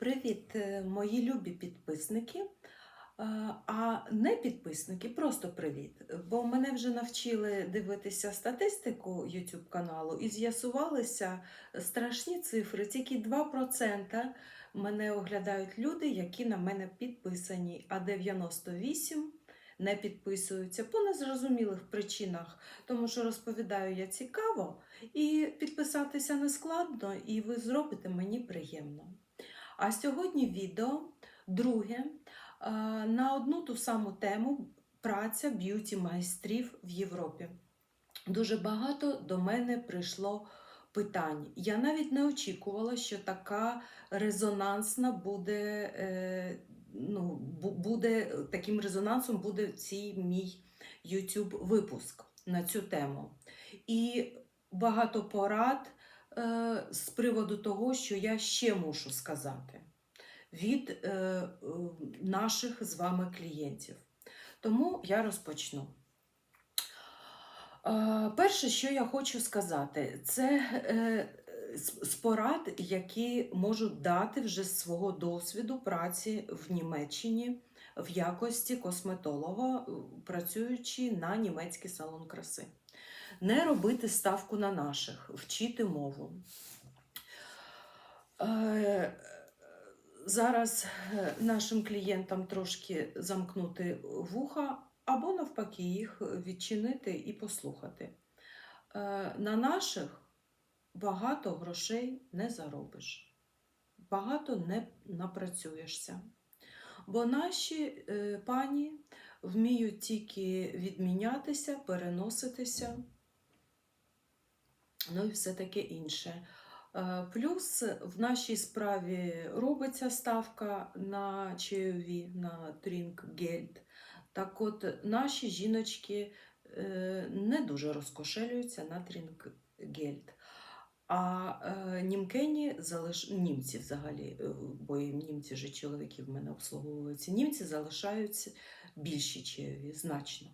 Привіт, е, мої любі підписники. Е, А не підписники, просто привіт. Бо мене вже навчили дивитися статистику YouTube каналу і з'ясувалися страшні цифри. Тільки 2% мене оглядають люди, які на мене підписані, а 98% не підписуються по незрозумілих причинах, тому що розповідаю я цікаво, і підписатися не складно, і ви зробите мені приємно. А сьогодні відео друге е, на одну ту саму тему праця б'юті майстрів в Європі. Дуже багато до мене прийшло питань. Я навіть не очікувала, що така резонансна буде, е, ну, буде таким резонансом буде цей мій YouTube випуск на цю тему. І багато порад з приводу того, що я ще мушу сказати від е, е, наших з вами клієнтів. Тому я розпочну. Е, Перше, що я хочу сказати, це е, з порад, які можу дати вже з свого досвіду праці в Німеччині в якості косметолога, е, працюючи на німецький салон краси. Не робити ставку на наших, вчити мову. Е, Зараз е, нашим клієнтам трошки замкнути вуха, або навпаки їх відчинити і послухати. На наших багато грошей не заробиш, багато не напрацюєшся. Бо наші е, пані вміють тільки відмінятися, переноситися, ну і все таке інше. Е, Плюс в нашій справі робиться ставка на чайові, на трінкгельд. Так от наші жіночки е, не дуже розкошелюються на трінкгельд. А е, німкені залиш... німці взагалі, е, бо німці же чоловіки в мене обслуговуються, німці залишаються більші чайові, значно.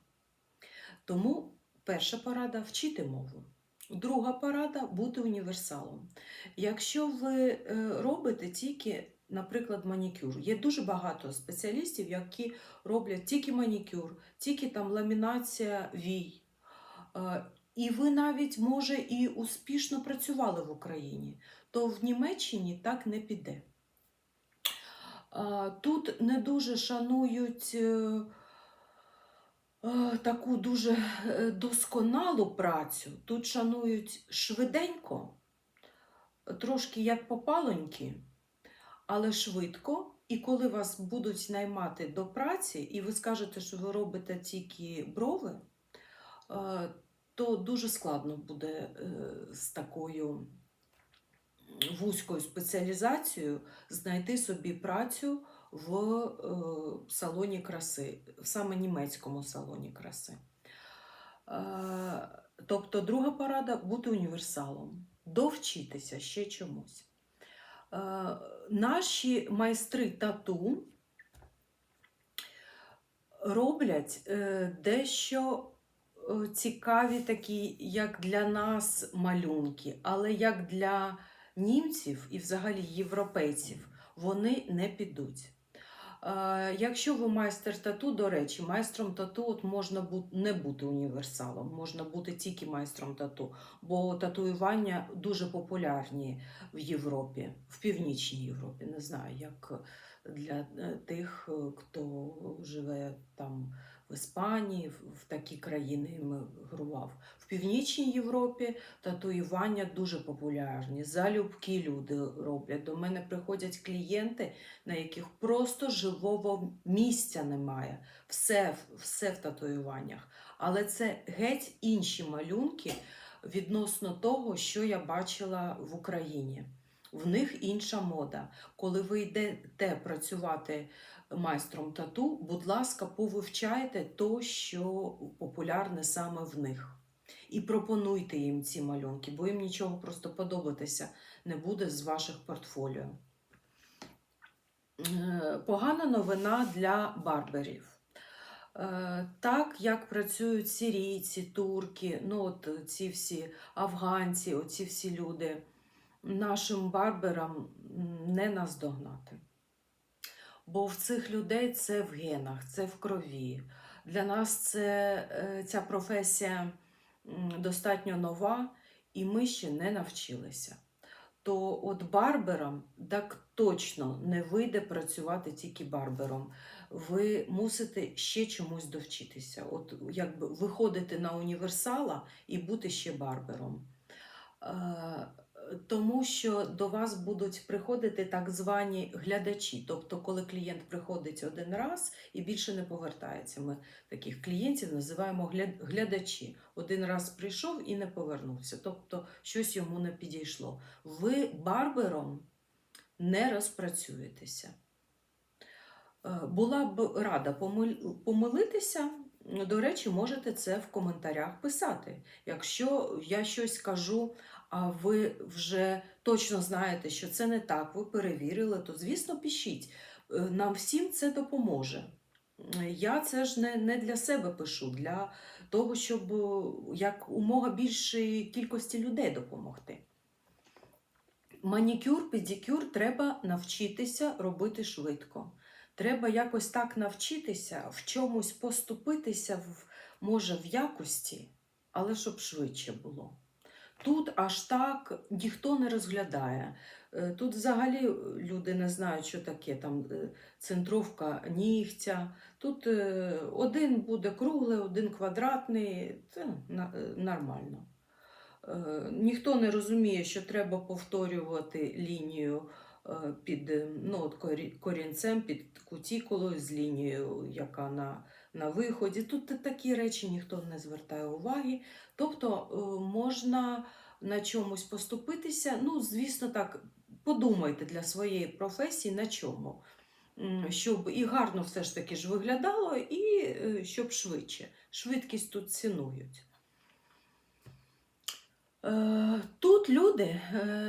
Тому перша порада вчити мову. Друга порада бути універсалом. Якщо ви е, робите тільки, наприклад, манікюр, є дуже багато спеціалістів, які роблять тільки манікюр, тільки там ламінація вій. І ви навіть, може, і успішно працювали в Україні, то в Німеччині так не піде. Тут не дуже шанують е, е, таку дуже е, досконалу працю. Тут шанують швиденько, трошки як попалоньки, але швидко. І коли вас будуть наймати до праці, і ви скажете, що ви робите тільки брови, то дуже складно буде е, з такою вузькою спеціалізацією знайти собі працю в е, салоні краси, в саме німецькому салоні краси. Е, Тобто, друга порада бути універсалом, довчитися ще чомусь. Наші майстри тату роблять дещо цікаві такі, як для нас, малюнки, але як для німців і взагалі європейців вони не підуть. Е, Якщо ви майстер тату, до речі, майстром тату от можна не бути універсалом, можна бути тільки майстром тату, бо татуювання дуже популярні в Європі, в Північній Європі. Не знаю, як для е, тих, е, хто живе там в Іспанії, в- такі країни емігрував. В Північній Європі татуювання дуже популярні. Залюбки люди роблять. До мене приходять клієнти, на яких просто живого місця немає. Все, все в татуюваннях. Але це геть інші малюнки відносно того, що я бачила в Україні. В них інша мода. Коли ви йдете працювати майстром тату, будь ласка, повивчайте то, що популярне саме в них. І пропонуйте їм ці малюнки, бо їм нічого просто подобатися не буде з ваших портфоліо. Е, Погана новина для барберів. Е, Так як працюють сирійці, турки, ну от ці всі афганці, оці всі люди, нашим барберам не наздогнати. Бо в цих людей це в генах, це в крові. Для нас це, е, ця професія достатньо нова, і ми ще не навчилися. То от барберам так точно не вийде працювати тільки барбером. Ви мусите ще чомусь довчитися. От якби виходити на універсала і бути ще барбером. Тому що до вас будуть приходити так звані глядачі. Тобто, коли клієнт приходить один раз і більше не повертається. Ми таких клієнтів називаємо глядачі. Один раз прийшов і не повернувся. Тобто щось йому не підійшло. Ви барбером не розпрацюєтеся. Е, Була б рада помилитися. До речі, можете це в коментарях писати. Якщо я щось кажу, а ви вже точно знаєте, що це не так, ви перевірили, то звісно пишіть. Е, Нам всім це допоможе. Я це ж не, не для себе пишу, для того, щоб е, як умога більшої кількості людей допомогти. Манікюр, педикюр треба навчитися робити швидко. Треба якось так навчитися, в чомусь поступитися, може, в якості, але щоб швидше було. Тут аж так ніхто не розглядає. Е, Тут взагалі люди не знають, що таке там е, центровка нігтя. Тут е, один буде круглий, один квадратний, це е, нормально. Е, Ніхто не розуміє, що треба повторювати лінію е, під е, ну, корінцем, під кутікулою з лінією, яка на, на виході. Тут такі речі ніхто не звертає уваги. Тобто е, можна на чомусь поступитися. Ну, звісно, так, подумайте для своєї професії на чому. Щоб і гарно все ж таки ж виглядало, і е, щоб швидше. Швидкість тут цінують. Е, Тут люди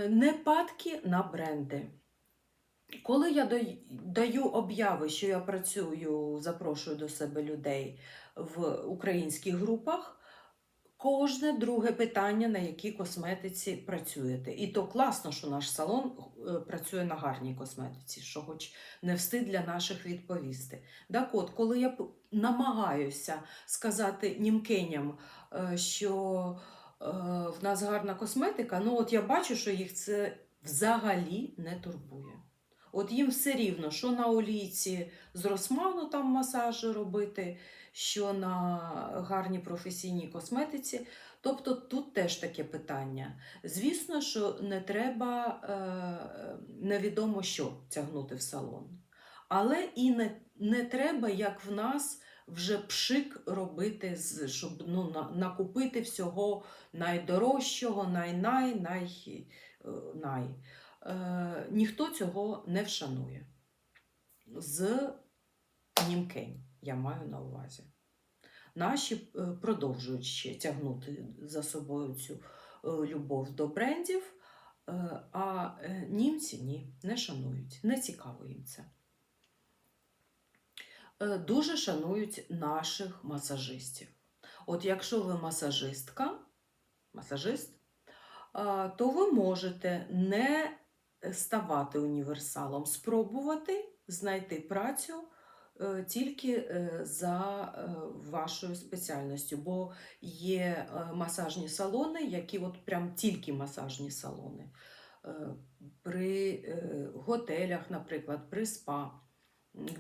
не падки на бренди. Коли я даю обяви, що я працюю, запрошую до себе людей в українських групах, кожне друге питання, на якій косметиці працюєте. І то класно, що наш салон е, працює на гарній косметиці, що хоч не встид для наших відповісти. Так от, коли я намагаюся сказати німкеням, е, що е, в нас гарна косметика, ну от я бачу, що їх це взагалі не турбує. От їм все рівно, що на олійці з Росману там масажі робити, що на гарній професійній косметиці. Тобто тут теж таке питання. Звісно, що не треба е, невідомо що тягнути в салон. Але і не, не треба, як в нас, вже пшик робити, щоб ну, на, накупити всього найдорожчого, най-най, най, най. Е, ніхто цього не вшанує. З німкень, я маю на увазі. Наші е, продовжують ще тягнути за собою цю е, любов до брендів, е, а е, німці ні, не шанують, не цікаво їм це. Е, Дуже шанують наших масажистів. От якщо ви масажистка, масажист, то ви можете не ставати універсалом, спробувати знайти працю е, тільки е, за е, вашою спеціальністю, бо є е, масажні салони, які от прям тільки масажні салони. Е, При е, готелях, наприклад, при спа,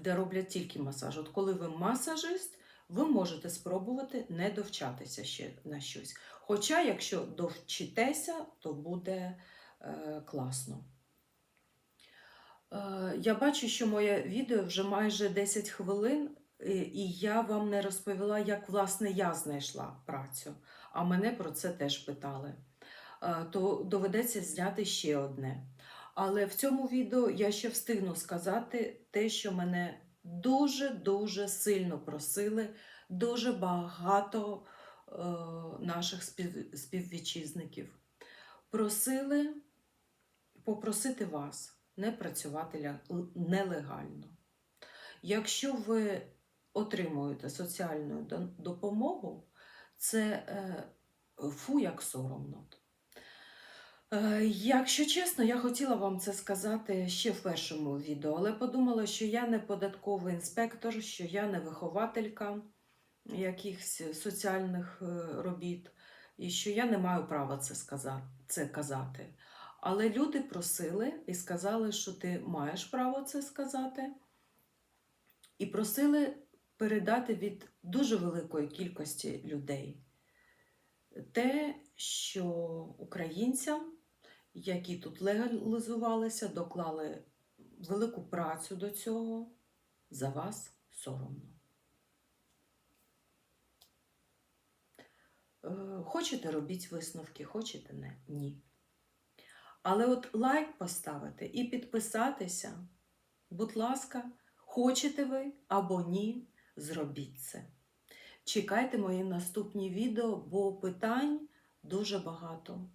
де роблять тільки масаж. От коли ви масажист, ви можете спробувати не довчатися ще на щось. Хоча, якщо довчитеся, то буде е, класно. Я бачу, що моє відео вже майже 10 хвилин, і- і я вам не розповіла, як власне я знайшла працю, а мене про це теж питали. Е, то доведеться зняти ще одне. Але в цьому відео я ще встигну сказати те, що мене дуже-дуже сильно просили, дуже багато е, наших спів, співвітчизників. Просили попросити вас не працювати нелегально. Якщо ви отримуєте соціальну допомогу, це е, фу як соромно. Е, Якщо чесно, я хотіла вам це сказати ще в першому відео, але подумала, що я не податковий інспектор, що я не вихователька якихось соціальних е, робіт, і що я не маю права це сказати, це казати. Але люди просили і сказали, що ти маєш право це сказати, і просили передати від дуже великої кількості людей те, що українцям, які тут легалізувалися, доклали велику працю до цього, за вас соромно. Е, Хочете робіть висновки, хочете не? Ні. Але от лайк поставити і підписатися, будь ласка, хочете ви або ні, зробіть це. Чекайте мої наступні відео, бо питань дуже багато.